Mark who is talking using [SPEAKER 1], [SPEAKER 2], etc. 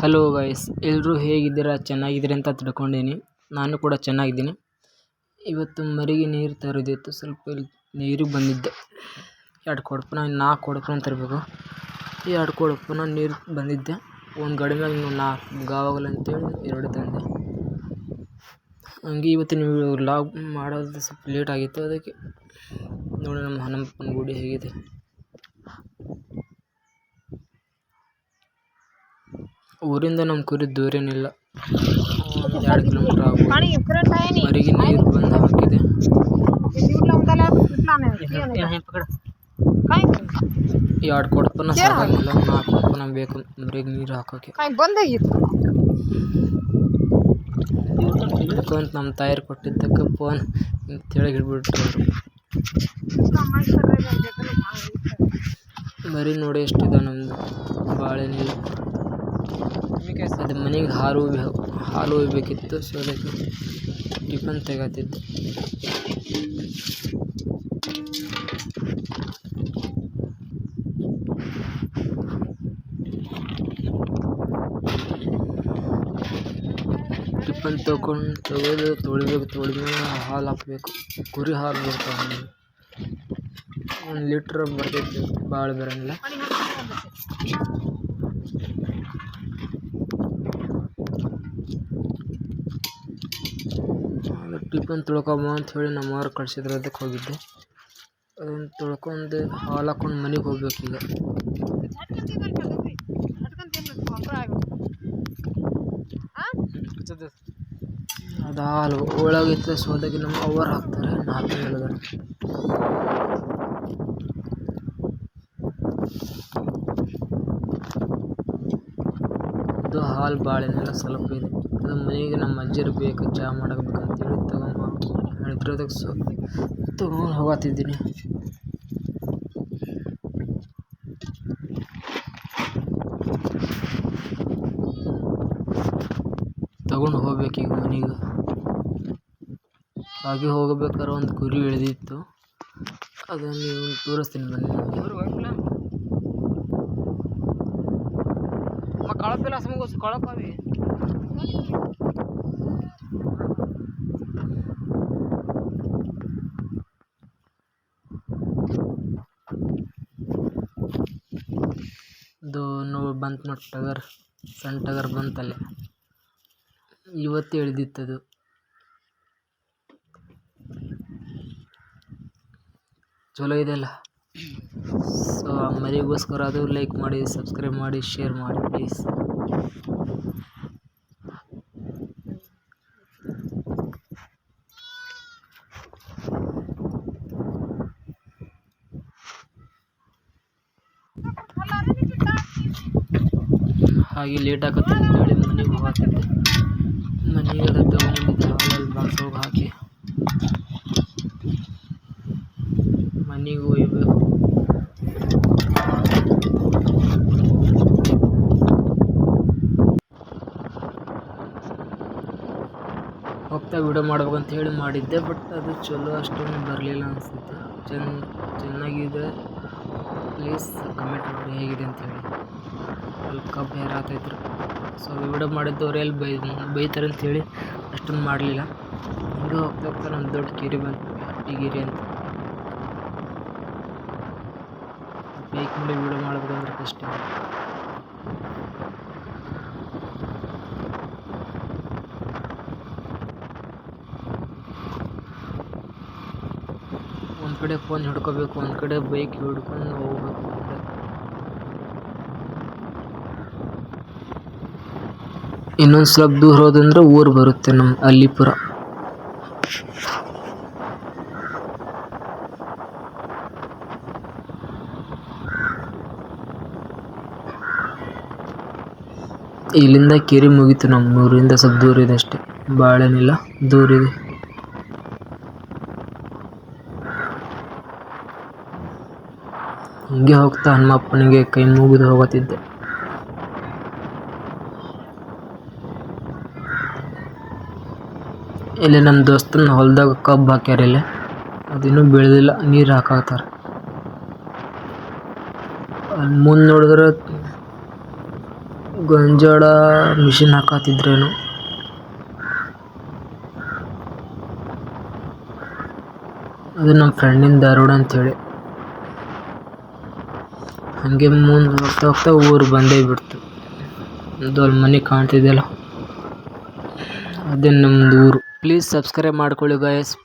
[SPEAKER 1] Hello guys ಎಲ್ಲರೂ ಹೇಗಿದ್ದೀರಾ? ಚೆನ್ನಾಗಿದ್ದೀರಿ ಅಂತ ತಿಳ್ಕೊಂಡೀನಿ ನಾನು ಕೂಡ ಚೆನ್ನಾಗಿದ್ದೀನಿ. ಇವತ್ತು ಮರಿಗೆ ನೀರು ತರೋದಿತ್ತು. ಸ್ವಲ್ಪ ಇಲ್ಲಿ ನೀರಿಗೆ ಬಂದಿದ್ದೆ. ಎರಡು ನಾನು ನಾಲ್ಕು ಕೊಡಪನ ತರಬೇಕು ಎರಡು ಕೊಡಪನ ನೀರು ಬಂದಿದ್ದೆ. ಒಂದು ಗಾಡಿ ಮ್ಯಾಗ ನಾಲ್ಕು ಗಾವಾಗಲ್ಲ ಅಂತೇಳಿ ಎರಡು ತಂದೆ. ಹಂಗೆ ಇವತ್ತು ನೀವು ಲಾಗ್ ಮಾಡೋದು ಸ್ವಲ್ಪ ಲೇಟ್ ಆಗಿತ್ತು. ಅದಕ್ಕೆ ನೋಡಿ ನಮ್ಮ ಹನುಮಪ್ಪನ ಗುಡಿ ಹೇಗಿದೆ. ಊರಿಂದ ನಮ್ಮ ಕುರಿ ದೂರೇನಿಲ್ಲ. ಒಂದು ಎರಡು ಕಿಲೋಮೀಟ್ರ್ ಆಗ್ಬೋದು. ನೀರು ಬಂದು ಹಾಕಿದೆ. ಎರಡು ಕೊಡಪನ ಸಾಕಾಗಿಲ್ಲ ನಾಲ್ಕು ಕೊಡಪನ ಬೇಕು. ಮರಿಗೆ ನೀರು
[SPEAKER 2] ಹಾಕೋಕೆ.
[SPEAKER 1] ಅಂತ ನಮ್ಮ ತಾಯಿರು ಕೊಟ್ಟಿದ್ದಕ್ಕೆ ಫೋನ್. ತೆಳಗೆ ಹಿಡ್ಬಿಟ್ರು ಮರಿ ನೋಡಿ ಎಷ್ಟಿದೆ ನಮ್ಮದು ನೀರು ಅದು ಮನೆಗೆ ಹಾಲು ಒಯ್ಯ್- ಹಾಲು ಒಯ್ಯಬೇಕಿತ್ತು ಸೊ ಅದಕ್ಕೆ ಟಿಫನ್ ತೆಗತಿದ್ದೆ. ಟಿಫನ್ ತೊಗೊಂಡು ತೆಗೆದು, ತೊಳಿಬೇಕು ತೊಳೆದ್ಮೇಲೆ ಹಾಲು ಹಾಕಬೇಕು. ಕುರಿ ಹಾಲು ಬರ್ತಾವೆ ಒಂದು ಲೀಟ್ರ್ ಬರ್ತೈತಿ ಭಾಳ ಬರೋಂಗಿಲ್ಲ. ಟಿಫನ್ ತೊಳ್ಕೊಂಬಾ ಅಂತ ಹೇಳಿ ನಮ್ಮವ್ರು ಕಳ್ಸಿದ್ರು ಅದಕ್ಕೆ ಹೋಗಿದ್ದೆ. ಅದನ್ನು ತೊಳ್ಕೊಂಡು ಹಾಲು ಹಾಕ್ಕೊಂಡು ಮನೆಗೆ
[SPEAKER 2] ಹೋಗ್ಬೇಕೀಗ
[SPEAKER 1] ಅದು ಹಾಲು ಒಳಗಿತ್ತು ಸೋದಾಗಿ ನಮ್ಮ ಅವರ್ ಹಾಕ್ತಾರೆ, ನಾಲ್ಕು ತಿಂಗಳ ಅದು ಹಾಲು ಭಾಳ ಸ್ವಲ್ಪ ಇದೆ. ಅದು ಮನೆಗೆ ನಮ್ಮ ಅಜ್ಜಿಯರು ಬೇಕು ಚಹಾ ಮಾಡಬೇಕು ಅಂತೇಳಿ ತಗೊಂಬ ಹೇಳಿದ್ರು ಅದಕ್ಕೆ ಸೊ ತಗೊಂಡು ಹೋಗತ್ತಿದ್ದೀನಿ ತಗೊಂಡು ಹೋಗ್ಬೇಕೀಗ ಮನೆಗೆ. ಹಾಗೆ ಹೋಗಬೇಕಾದ್ರೆ ಒಂದು ಕುರಿ ಇಳಿದಿತ್ತು ಅದನ್ನು ನೀವು ತೋರಿಸ್ತೀನಿ ಬನ್ನಿ
[SPEAKER 2] ಕಳಪಿಲ್ಲ ಸಮಗೋಸ್ ಕಳಪಾವಿ
[SPEAKER 1] ಇದು ನೋವು ಬಂತು ನೋಡಿ ಟಗರ್ ಸಣ್ಣ ಟಗರ್ ಬಂತಲ್ಲೇ. ಇವತ್ತು ಎಳ್ದಿತ್ತದು. ಚಲೋ ಇದೆಲ್ಲ ಸೊ ಆ ಮರಿಗೋಸ್ಕರ ಅದು ಲೈಕ್ ಮಾಡಿ ಸಬ್ಸ್ಕ್ರೈಬ್ ಮಾಡಿ ಶೇರ್ ಮಾಡಿ ಪ್ಲೀಸ್ ಹಾಗೆ ಲೇಟ್ ಆಗತ್ತೆ ಅಂತೇಳಿ ಮನೆಗೆ ಹೋಗತ್ತಿದ್ದೆ ಮನೆಗೆ ತಗೊಂಡಿದ್ದೆ ಹಾಲಲ್ಲಿ ಬಾಕ್ಸ್ ಹೋಗಿ ಹಾಕಿ. ಮನೆಗೆ ಒಯ್ಯಬೇಕು ಹೋಗ್ತಾ ವಿಡಿಯೋ ಮಾಡ್ಬೇಕಂತ ಹೇಳಿ ಮಾಡಿದ್ದೆ ಬಟ್ ಅದು ಚಲೋ ಅಷ್ಟೊಂದು ಬರಲಿಲ್ಲ ಅನಿಸುತ್ತೆ. ಚೆನ್ನ ಚೆನ್ನಾಗಿದೆ. ಪ್ಲೀಸ್ ಕಮೆಂಟ್ ಮಾಡಿ ಹೇಗಿದೆ ಅಂತ ಹೇಳಿ. ಅಲ್ಲಿ ಕಬ್ಬು ಹೇರಾತೈತ್ರಿ ಸೊ ವಿಡಿಯೋ ಮಾಡಿದ್ದವ್ರು ಎಲ್ಲಿ ಬೈ, ಬೈತಾರೆ ಅಂತ ಹೇಳಿ ಅಷ್ಟೊಂದು ಮಾಡಲಿಲ್ಲ. ಹಿಂಗೆ ಹೋಗ್ತಾ ಹೋಗ್ತಾ ನಮ್ಮ ದೊಡ್ಡ ಕೆರೆ ಬಂತು ಹಟ್ಟಿಗಿರಿ ಅಂತ. ಬೈಕ್ ಮೇಲೆ ವಿಡಿಯೋ ಮಾಡ್ಬೇಕಂದ್ರೆ ಕಷ್ಟ. ಕಡೆ ಫೋನ್ ಹಿಡ್ಕೋಬೇಕು, ಒಂದು ಕಡೆ ಬೈಕ್ ಹಿಡ್ಕೊಂಡು ಹೋಗ್ಬೇಕು ಅಂದರೆ. ಇನ್ನೊಂದು ಸ್ವಲ್ಪ ದೂರ ಹೋದಂದ್ರೆ ಊರು ಬರುತ್ತೆ ನಮ್ಮ ಅಲ್ಲಿಪುರ. ಇಲ್ಲಿಂದ ಕೆರೆ ಮುಗೀತು ನಮ್ಮ ಊರಿಂದ ಸ್ವಲ್ಪ ದೂರ ಇದೆ ಅಷ್ಟೇ. ಭಾಳೇನಿಲ್ಲ ದೂರ ಹಿಂಗೆ ಹೋಗ್ತಾ ಹನುಮಪ್ಪನಿಗೆ ಕೈ ಮುಗಿದು ಹೋಗುತ್ತಿದ್ದೆ. ಇಲ್ಲಿ ನಮ್ಮ ದೋಸ್ತನ ಹೊಲದಾಗ ಕಬ್ಬು ಹಾಕ್ಯಾರ ಇಲ್ಲಿ. ಅದಿನ್ನೂ ಬೆಳೆದಿಲ್ಲ, ನೀರು ಹಾಕತ್ತಾರ ಅಲ್ಲಿ ಮುಂದೆ ನೋಡಿದ್ರೆ ಗೊಂಜಾಳ ಮಿಷಿನ್ ಹಾಕತ್ತಿದ್ರೇನು. ಅದು ನಮ್ಮ ಫ್ರೆಂಡಿನ ಧಾರವಾಡ ಅಂತೇಳಿ ಹಾಗೆ ಮುಂದೆ ಹೋಗ್ತಾ ಹೋಗ್ತಾ ಊರು ಬಂದೇ ಬಿಡ್ತು. ಅದು ಅಲ್ಲಿ ಮನೆ ಕಾಣ್ತಿದೆಯಲ್ಲ? ಅದೇ ನಮ್ಮದು ಊರು. ಪ್ಲೀಸ್ ಸಬ್ಸ್ಕ್ರೈಬ್ ಮಾಡ್ಕೊಳ್ಳಿ ಗಾಯಸ್